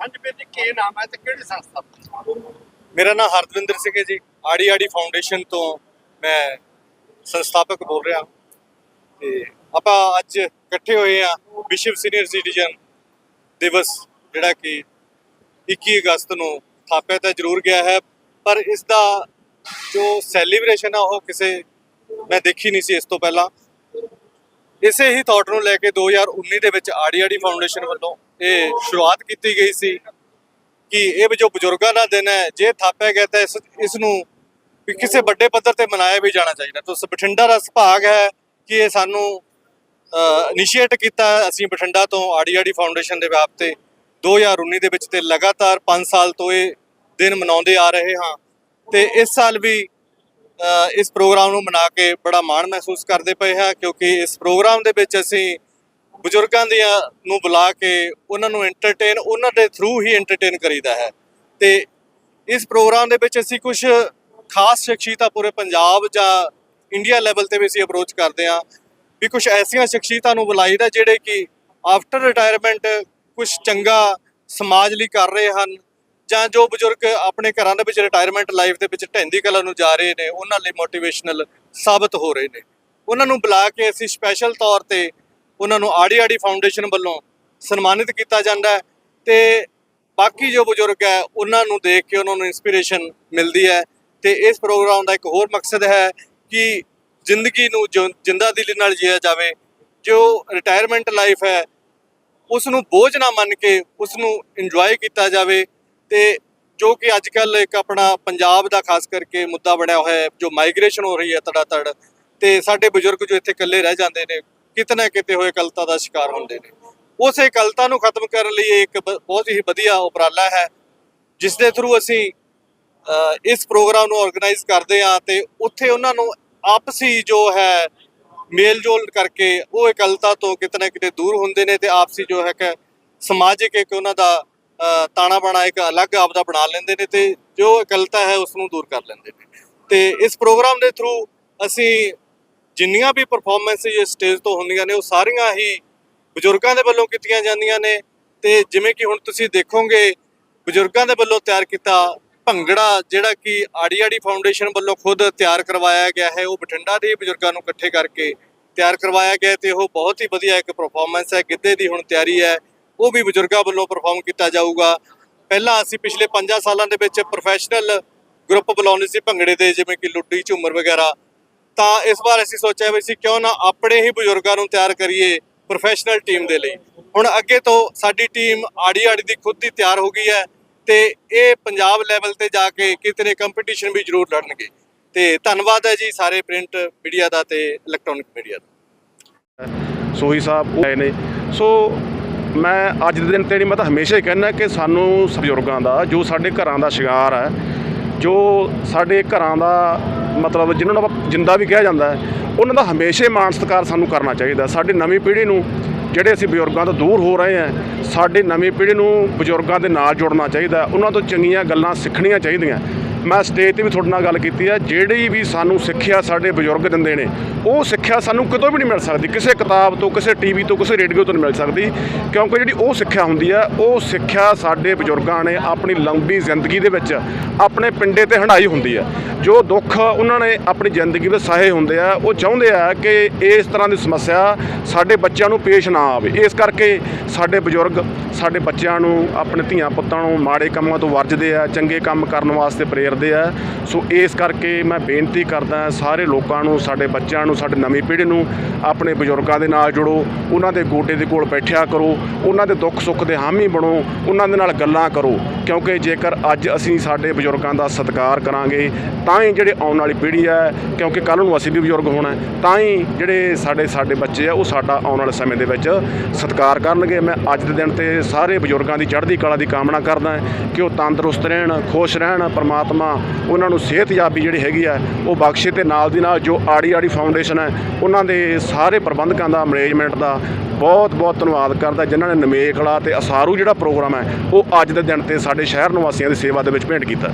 ਹਾਂਜੀ ਵੀਰ ਜੀ, ਕੀ ਨਾਮ ਹੈ ਤੇ ਕਿਹੜੀ ਸੰਸਥਾ? ਤੋਂ? ਮੇਰਾ ਨਾਮ ਹਰਦਵਿੰਦਰ ਸਿੰਘ ਹੈ ਜੀ। ਆੜੀ ਆੜੀ ਫਾਊਂਡੇਸ਼ਨ ਤੋਂ ਮੈਂ ਸੰਸਥਾਪਕ ਬੋਲ ਰਿਹਾ। ਤੇ ਆਪਾਂ ਅੱਜ ਇਕੱਠੇ ਹੋਏ ਆ ਵਿਸ਼ਵ ਸੀਨੀਅਰ ਸਿਟੀਜ਼ਨ ਦਿਵਸ, ਜਿਹੜਾ ਕਿ 21 ਅਗਸਤ ਨੂੰ ਥਾਪਿਆ ਤਾਂ ਜ਼ਰੂਰ ਗਿਆ ਹੈ, ਪਰ ਇਸ ਦਾ ਜੋ ਸੈਲੀਬ੍ਰੇਸ਼ਨ ਆ ਉਹ ਕਿਸੇ ਮੈਂ ਦੇਖੀ ਨਹੀਂ ਸੀ ਇਸ ਤੋਂ ਪਹਿਲਾਂ। ਇਸੇ ਹੀ ਥਾਟ ਨੂੰ ਲੈ ਕੇ 2019 ਦੇ ਵਿੱਚ ਆੜੀ ਆੜੀ ਫਾਊਂਡੇਸ਼ਨ ਵੱਲੋਂ ਇਹ ਸ਼ੁਰੂਆਤ ਕੀਤੀ ਗਈ ਸੀ ਕਿ ਇਹ ਵੀ ਜੋ ਬਜ਼ੁਰਗਾਂ ਦਾ ਦਿਨ ਹੈ, ਜੇ ਥਾਪਿਆ ਗਿਆ ਤਾਂ ਇਸ ਇਸ ਨੂੰ ਵੀ ਕਿਸੇ ਵੱਡੇ ਪੱਧਰ ਤੇ ਮਨਾਇਆ ਵੀ ਜਾਣਾ ਚਾਹੀਦਾ। ਤਾਂ ਬਠਿੰਡਾ ਦਾ ਸੁਭਾਗ ਹੈ ਕਿ ਇਹ ਸਾਨੂੰ ਇਨੀਸ਼ੀਏਟ ਕੀਤਾ ਅਸੀਂ ਬਠਿੰਡਾ ਤੋਂ ਆੜੀ ਆੜੀ ਫਾਊਂਡੇਸ਼ਨ ਦੇ ਵਿਆਪ ਤੇ 2019 ਦੇ ਵਿੱਚ ਤੇ ਲਗਾਤਾਰ 5 ਸਾਲ ਤੋਂ ਇਹ ਦਿਨ ਮਨਾਉਂਦੇ ਆ ਰਹੇ ਹਾਂ। ਤੇ ਇਸ ਸਾਲ ਵੀ ਇਸ ਪ੍ਰੋਗਰਾਮ ਨੂੰ ਮਨਾ ਕੇ ਬੜਾ ਮਾਣ ਮਹਿਸੂਸ ਕਰਦੇ ਪਏ ਹਾਂ, ਕਿਉਂਕਿ ਇਸ ਪ੍ਰੋਗਰਾਮ ਦੇ ਵਿੱਚ ਅਸੀਂ ਬਜ਼ੁਰਗਾਂ ਦੀਆਂ ਨੂੰ ਬੁਲਾ ਕੇ ਉਹਨਾਂ ਨੂੰ ਐਂਟਰਟੇਨ ਉਹਨਾਂ ਦੇ ਥਰੂ ਹੀ ਐਂਟਰਟੇਨ ਕਰੀਦਾ ਹੈ। ਤੇ ਇਸ ਪ੍ਰੋਗਰਾਮ ਦੇ ਵਿੱਚ ਅਸੀਂ ਕੁਝ ਖਾਸ ਸ਼ਖਸੀਅਤਾਂ ਪੂਰੇ ਪੰਜਾਬ ਜਾਂ ਇੰਡੀਆ ਲੈਵਲ ਤੇ ਵੀ ਅਸੀਂ ਅਪਰੋਚ ਕਰਦੇ ਹਾਂ, ਵੀ ਕੁਝ ਐਸੀਆਂ ਸ਼ਖਸੀਅਤਾਂ ਨੂੰ ਬੁਲਾਈਦਾ ਜਿਹੜੇ ਕਿ ਆਫਟਰ ਰਿਟਾਇਰਮੈਂਟ ਕੁਝ ਚੰਗਾ ਸਮਾਜ ਲਈ ਕਰ ਰਹੇ ਹਨ ਜਾਂ ਜੋ ਬਜ਼ੁਰਗ ਆਪਣੇ ਘਰਾਂ ਦੇ ਵਿੱਚ ਰਿਟਾਇਰਮੈਂਟ ਲਾਈਫ ਦੇ ਵਿੱਚ ਢਹਿੰਦੀ ਕਲਾ ਨੂੰ ਜਾ ਰਹੇ ਨੇ, ਉਹਨਾਂ ਲਈ ਮੋਟੀਵੇਸ਼ਨਲ ਸਾਬਤ ਹੋ ਰਹੇ ਨੇ। ਉਹਨਾਂ ਨੂੰ ਬੁਲਾ ਕੇ ਅਸੀਂ ਸਪੈਸ਼ਲ ਤੌਰ ਤੇ ਉਹਨਾਂ ਨੂੰ ਆੜੀ ਆੜੀ ਫਾਊਂਡੇਸ਼ਨ ਵੱਲੋਂ ਸਨਮਾਨਿਤ ਕੀਤਾ ਜਾਂਦਾ ਹੈ ਤੇ ਬਾਕੀ ਜੋ ਬਜ਼ੁਰਗ ਹੈ, ਉਹਨਾਂ ਨੂੰ ਦੇਖ ਕੇ ਉਹਨਾਂ ਨੂੰ ਇਨਸਪੀਰੇਸ਼ਨ ਮਿਲਦੀ ਹੈ ਤੇ ਇਸ ਪ੍ਰੋਗਰਾਮ ਦਾ ਇੱਕ ਹੋਰ ਮਕਸਦ ਹੈ ਕਿ ਜ਼ਿੰਦਗੀ ਨੂੰ ਜਿਉ- ਜਿੰਦਾ ਦਿਲੀ ਨਾਲ ਜੀਆ ਜਾਵੇ। ਜੋ ਰਿਟਾਇਰਮੈਂਟ ਲਾਈਫ ਹੈ ਉਸ ਨੂੰ ਬੋਝ ਨਾ ਮੰਨ ਕੇ ਉਸ ਨੂੰ ਇੰਜੋਏ ਕੀਤਾ ਜਾਵੇ। ਤੇ ਜੋ ਕਿ ਅੱਜ ਕੱਲ ਇੱਕ ਆਪਣਾ ਪੰਜਾਬ ਦਾ ਖਾਸ ਕਰਕੇ ਮੁੱਦਾ ਬਣਿਆ ਹੋਇਆ ਹੈ, ਜੋ ਮਾਈਗ੍ਰੇਸ਼ਨ ਹੋ ਰਹੀ ਹੈ ਤੜਾ ਤੜ ਤੇ ਸਾਡੇ ਬਜ਼ੁਰਗ ਜੋ ਇੱਥੇ ਇਕੱਲੇ ਰਹਿ ਜਾਂਦੇ ਨੇ, ਕਿਤੇ ਨਾ ਕਿਤੇ ਹੋਏ ਕਲਤਾ ਦਾ ਸ਼ਿਕਾਰ ਹੁੰਦੇ ਨੇ। ਉਸ ਇਕਲਤਾ ਨੂੰ ਖਤਮ ਕਰਨ ਲਈ ਇਹ ਇੱਕ ਬ- ਬਹੁਤ ਹੀ ਵਧੀਆ ਉਪਰਾਲਾ ਹੈ ਜਿਸ ਦੇ ਥਰੂ ਅਸੀਂ ਇਸ ਪ੍ਰੋਗਰਾਮ ਨੂੰ ਆਰਗੇਨਾਈਜ਼ ਕਰਦੇ ਆ ਤੇ ਉੱਥੇ ਉਹਨਾਂ ਨੂੰ ਆਪਸੀ ਜੋ ਹੈ ਮੇਲ ਜੋਲ ਕਰਕੇ ਉਹ ਇਕਲਤਾ ਤੋਂ ਕਿਤੇ ਨਾ ਕਿਤੇ ਦੂਰ ਹੁੰਦੇ ਨੇ ਤੇ ਆਪਸੀ ਜੋ ਹੈ ਕਿ ਸਮਾਜਿਕ ਇੱਕ ਉਹਨਾਂ ਦਾ ਤਾਣਾ ਬਾਣਾ ਇੱਕ ਅਲੱਗ ਆਪਦਾ ਬਣਾ ਲੈਂਦੇ ਨੇ ਤੇ ਜੋ ਇਕਲਤਾ ਹੈ ਉਸ ਨੂੰ ਦੂਰ ਕਰ ਲੈਂਦੇ ਨੇ। ਤੇ ਇਸ ਪ੍ਰੋਗਰਾਮ ਦੇ ਥਰੂ ਅਸੀਂ ਜਿੰਨੀਆਂ ਵੀ ਪਰਫਾਰਮੈਂਸ ਇਸ ਸਟੇਜ ਤੋਂ ਹੁੰਦੀਆਂ ਨੇ, ਉਹ ਸਾਰੀਆਂ ਹੀ ਬਜ਼ੁਰਗਾਂ ਦੇ ਵੱਲੋਂ ਕੀਤੀਆਂ ਜਾਂਦੀਆਂ ਨੇ ਤੇ ਜਿਵੇਂ ਕਿ ਹੁਣ ਤੁਸੀਂ ਦੇਖੋਗੇ, ਬਜ਼ੁਰਗਾਂ ਦੇ ਵੱਲੋਂ ਤਿਆਰ ਕੀਤਾ ਭੰਗੜਾ, ਜਿਹੜਾ ਕਿ ਆੜੀ ਆੜੀ ਫਾਊਂਡੇਸ਼ਨ ਵੱਲੋਂ ਖੁਦ ਤਿਆਰ ਕਰਵਾਇਆ ਗਿਆ ਹੈ, ਉਹ ਬਠਿੰਡਾ ਦੇ ਬਜ਼ੁਰਗਾਂ ਨੂੰ ਇਕੱਠੇ ਕਰਕੇ ਤਿਆਰ ਕਰਵਾਇਆ ਗਿਆ ਤੇ ਉਹ ਬਹੁਤ ਹੀ ਵਧੀਆ ਇੱਕ ਪਰਫਾਰਮੈਂਸ ਹੈ, ਗਿੱਧੇ ਦੀ ਹੁਣ ਤਿਆਰੀ ਹੈ। ਉਹ ਵੀ ਬਜ਼ੁਰਗਾਂ ਵੱਲੋਂ ਪਰਫਾਰਮ ਕੀਤਾ ਜਾਊਗਾ। ਪਹਿਲਾਂ ਅਸੀਂ ਪਿਛਲੇ 5 ਸਾਲਾਂ ਦੇ ਵਿੱਚ ਪ੍ਰੋਫੈਸ਼ਨਲ ਗਰੁੱਪ ਬੁਲਾਉਂਦੇ ਸੀ ਭੰਗੜੇ ਦੇ, ਜਿਵੇਂ ਕਿ ਲੁੱਡੀ, ਝੂਮਰ ਵਗੈਰਾ। ਤਾਂ ਇਸ ਵਾਰ ਅਸੀਂ ਸੋਚਿਆ ਵੀ ਅਸੀਂ ਕਿਉਂ ਨਾ ਆਪਣੇ ਹੀ ਬਜ਼ੁਰਗਾਂ ਨੂੰ ਤਿਆਰ ਕਰੀਏ ਪ੍ਰੋਫੈਸ਼ਨਲ ਟੀਮ ਦੇ ਲਈ। ਹੁਣ ਅੱਗੇ ਤੋਂ ਸਾਡੀ ਟੀਮ ਆੜੀ ਆੜੀ ਦੀ ਖੁਦ ਦੀ ਤਿਆਰ ਹੋ ਗਈ ਹੈ ਤੇ ਇਹ ਪੰਜਾਬ ਲੈਵਲ ਤੇ ਜਾ ਕੇ ਕਿਤੇ ਕੰਪੀਟੀਸ਼ਨ ਵੀ ਜ਼ਰੂਰ ਲੜਨਗੇ। ਤੇ ਧੰਨਵਾਦ ਹੈ ਜੀ ਸਾਰੇ ਪ੍ਰਿੰਟ ਮੀਡੀਆ ਦਾ ਤੇ ਇਲੈਕਟ੍ਰੋਨਿਕ ਮੀਡੀਆ ਦਾ। ਸੋਹੀ ਸਾਹਿਬ, ਉਹ ਆਏ ਨੇ। ਸੋ ਮੈਂ ਅੱਜ ਦੇ ਦਿਨ ਤੇ ਨਹੀਂ, ਮੈਂ ਤਾਂ ਹਮੇਸ਼ਾ ਹੀ ਕਹਿੰਦਾ ਕਿ ਸਾਨੂੰ ਬਜ਼ੁਰਗਾਂ ਦਾ, ਜੋ ਸਾਡੇ ਘਰਾਂ ਦਾ ਸ਼ਿੰਗਾਰ ਹੈ, ਜੋ ਸਾਡੇ ਘਰਾਂ ਦਾ ਮਤਲਬ ਜਿਨ੍ਹਾਂ ਨੂੰ ਆਪਾਂ ਜਿੰਦਾ ਵੀ ਕਿਹਾ ਜਾਂਦਾ ਉਹਨਾਂ ਦਾ ਹਮੇਸ਼ਾ ਹੀ ਮਾਣ ਸਤਿਕਾਰ ਸਾਨੂੰ ਕਰਨਾ ਚਾਹੀਦਾ ਸਾਡੀ ਨਵੀਂ ਪੀੜ੍ਹੀ ਨੂੰ ਜਿਹੜੇ ਅਸੀਂ ਬਜ਼ੁਰਗਾਂ ਤੋਂ ਦੂਰ ਹੋ ਰਹੇ ਹਾਂ, ਸਾਡੀ ਨਵੀਂ ਪੀੜ੍ਹੀ ਨੂੰ ਬਜ਼ੁਰਗਾਂ ਦੇ ਨਾਲ ਜੁੜਨਾ ਚਾਹੀਦਾ ਉਹਨਾਂ ਤੋਂ ਚੰਗੀਆਂ ਗੱਲਾਂ ਸਿੱਖਣੀਆਂ ਚਾਹੀਦੀਆਂ ਮੈਂ ਸਟੇਜ ਤੇ ਵੀ ਤੁਹਾਡੇ ਨਾਲ ਗੱਲ ਕੀਤੀ ਹੈ ਜਿਹੜੀ ਵੀ ਸਾਨੂੰ ਸਿੱਖਿਆ ਸਾਡੇ ਬਜ਼ੁਰਗ ਦਿੰਦੇ ਨੇ, ਉਹ ਸਿੱਖਿਆ ਸਾਨੂੰ ਕਿਤੋਂ ਵੀ ਨਹੀਂ ਮਿਲ ਸਕਦੀ, ਕਿਸੇ ਕਿਤਾਬ ਤੋਂ, ਕਿਸੇ ਟੀਵੀ ਤੋਂ, ਕਿਸੇ ਰੇਡੀਓ ਤੋਂ ਨਹੀਂ ਮਿਲ ਸਕਦੀ, ਕਿਉਂਕਿ ਜਿਹੜੀ ਉਹ ਸਿੱਖਿਆ ਹੁੰਦੀ ਹੈ ਉਹ ਸਿੱਖਿਆ ਸਾਡੇ ਬਜ਼ੁਰਗਾਂ ਨੇ ਆਪਣੀ ਲੰਬੀ ਜ਼ਿੰਦਗੀ ਦੇ ਵਿੱਚ ਆਪਣੇ ਪਿੰਡੇ ਤੇ ਹੰਡਾਈ ਹੁੰਦੀ ਹੈ ਜੋ ਦੁੱਖ ਉਹਨਾਂ ਨੇ ਆਪਣੀ ਜ਼ਿੰਦਗੀ ਵਿੱਚ ਸਹੇ ਹੁੰਦੇ ਆ, ਉਹ ਚਾਹੁੰਦੇ ਆ ਕਿ ਇਸ ਤਰ੍ਹਾਂ ਦੀ ਸਮੱਸਿਆ ਸਾਡੇ ਬੱਚਿਆਂ ਨੂੰ ਪੇਸ਼ ਨਾ ਆਵੇ। ਇਸ ਕਰਕੇ ਸਾਡੇ ਬਜ਼ੁਰਗ ਸਾਡੇ ਬੱਚਿਆਂ ਨੂੰ, ਆਪਣੇ ਧੀਆਂ ਪੁੱਤਾਂ ਨੂੰ ਮਾੜੇ ਕੰਮਾਂ ਤੋਂ ਵਰਜਦੇ ਆ, ਚੰਗੇ ਕੰਮ ਕਰਨ ਵਾਸਤੇ ਪ੍ਰੇਰਦੇ ਆ। ਸੋ ਇਸ ਕਰਕੇ ਮੈਂ ਬੇਨਤੀ ਕਰਦਾ ਸਾਰੇ ਲੋਕਾਂ ਨੂੰ, ਸਾਡੇ ਬੱਚਿਆਂ ਨੂੰ, ਸਾਡੇ ਨਵੀਂ ਪੀੜ੍ਹੀ ਨੂੰ, ਆਪਣੇ ਬਜ਼ੁਰਗਾਂ ਦੇ ਨਾਲ ਜੁੜੋ, ਉਹਨਾਂ ਦੇ ਗੋਡੇ ਦੇ ਕੋਲ ਬੈਠਿਆ ਕਰੋ, ਉਹਨਾਂ ਦੇ ਦੁੱਖ ਸੁੱਖ ਦੇ ਹਾਮੀ ਬਣੋ, ਉਹਨਾਂ ਦੇ ਨਾਲ ਗੱਲਾਂ ਕਰੋ। ਕਿਉਂਕਿ ਜੇਕਰ ਅੱਜ ਅਸੀਂ ਸਾਡੇ ਬਜ਼ੁਰਗਾਂ ਦਾ ਸਤਿਕਾਰ ਕਰਾਂਗੇ, ਤਾਂ ਹੀ ਜਿਹੜੇ ਆਉਣ ਵਾਲੀ ਪੀੜ੍ਹੀ ਹੈ, ਕਿਉਂਕਿ ਕੱਲ ਨੂੰ ਅਸੀਂ ਵੀ ਬਜ਼ੁਰਗ ਹੋਣਾ ਤਾਂ ਹੀ ਜਿਹੜੇ ਸਾਡੇ ਸਾਡੇ ਬੱਚੇ ਆ, ਉਹ ਸਾਡਾ ਆਉਣ ਵਾਲੇ ਸਮੇਂ ਦੇ ਵਿੱਚ ਸਤਿਕਾਰ ਕਰਨਗੇ। ਮੈਂ ਅੱਜ ਦੇ ਦਿਨ ਤੇ ਸਾਰੇ ਬਜ਼ੁਰਗਾਂ ਦੀ ਚੜ੍ਹਦੀ ਕਲਾ ਦੀ ਕਾਮਨਾ ਕਰਦਾ ਕਿ ਉਹ ਤੰਦਰੁਸਤ ਰਹਿਣ, ਖੁਸ਼ ਰਹਿਣ, ਪਰਮਾਤਮਾ ਉਹਨਾਂ ਨੂੰ ਸਿਹਤਯਾਬੀ ਜਿਹੜੀ ਹੈਗੀ ਆ, ਉਹ ਬਖਸ਼ੇ ਤੇ ਨਾਲ ਦੀ ਨਾਲ ਜੋ ਆੜੀ ਆੜੀ ਫਾਊਂਡੇਸ਼ਨ ਹੈ, ਉਹਨਾਂ ਦੇ ਸਾਰੇ ਪ੍ਰਬੰਧਕਾਂ ਦਾ ਮੈਨੇਜਮੈਂਟ ਦਾ ਬਹੁਤ ਬਹੁਤ ਧੰਨਵਾਦ ਕਰਦਾ ਜਿਨ੍ਹਾਂ ਨੇ ਨਿਮੇਖਲਾ ਤੇ ਅਸਾਰੂ ਜਿਹੜਾ ਪ੍ਰੋਗਰਾਮ ਹੈ, ਉਹ ਅੱਜ ਦੇ ਦਿਨ ਤੇ ਸਾਡੇ ਸ਼ਹਿਰ ਨਿਵਾਸੀਆਂ ਦੀ ਸੇਵਾ ਦੇ ਵਿੱਚ ਭੇਂਟ ਕੀਤਾ।